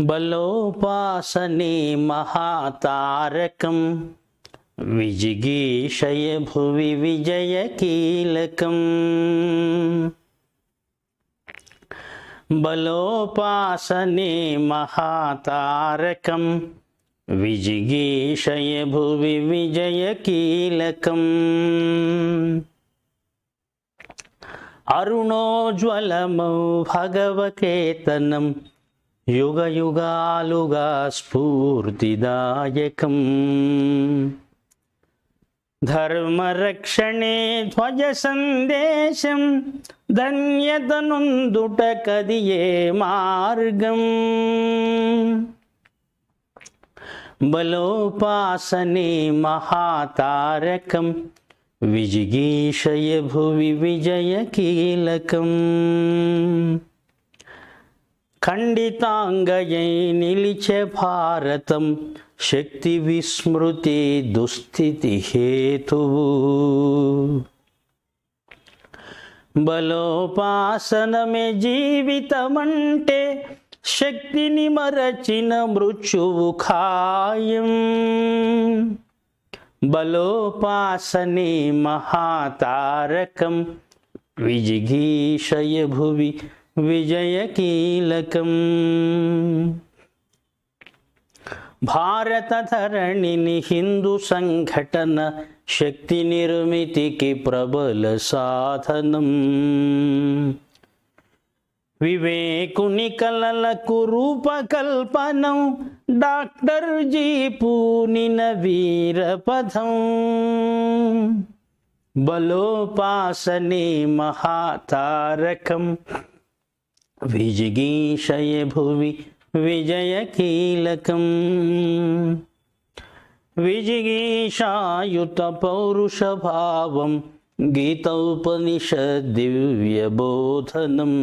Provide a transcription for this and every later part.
बलोपासने महातारकं विजिगीषय भुवि विजयकीलकम्। बलोपासने महातारकं विजिगीषय भुवि विजयकीलकम्। अरुणोज्ज्वलमौ भगवकेतनम्। యుగ యుగాలుగా స్ఫూర్తిదాయకం. ధర్మరక్షణే ధ్వజ సందేశం ధన్యతనుందుట కదియే మార్గం. బలోపాసనే మహాతారకం విజిగీషయ భువి విజయ కీలకం. ఖండితాంగయై నిలిచే భారతం శక్తి విస్మృతి దుస్థితి హేతువు. బలోపాసనమే జీవితమంటే శక్తిని మరచిన మృత్యువు ఖాయం. బలోపాసనే మహాతారకం విజిగీషయ భువి విజయ కీలకం. భారత ధరణిని హిందూ సంఘటన శక్తి నిర్మితికి ప్రబల సాధనం. వివేకుని కలలకు రూపకల్పనం డాక్టర్ జీ పూనిన వీరపథం బలోపాసనే మహాతారకం. విజిగీషయ భువి విజయ కీలకం విజిగీషాయుత పౌరుషభావం గీతోపనిషద్ దివ్యబోధనం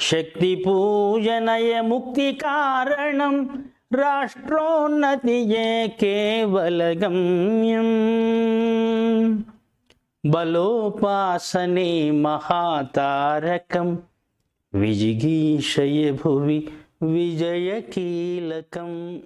శక్తి పూజనయ బలోపాసనే మహాతారకం. విజిగీషయ భువి విజయ కీలకం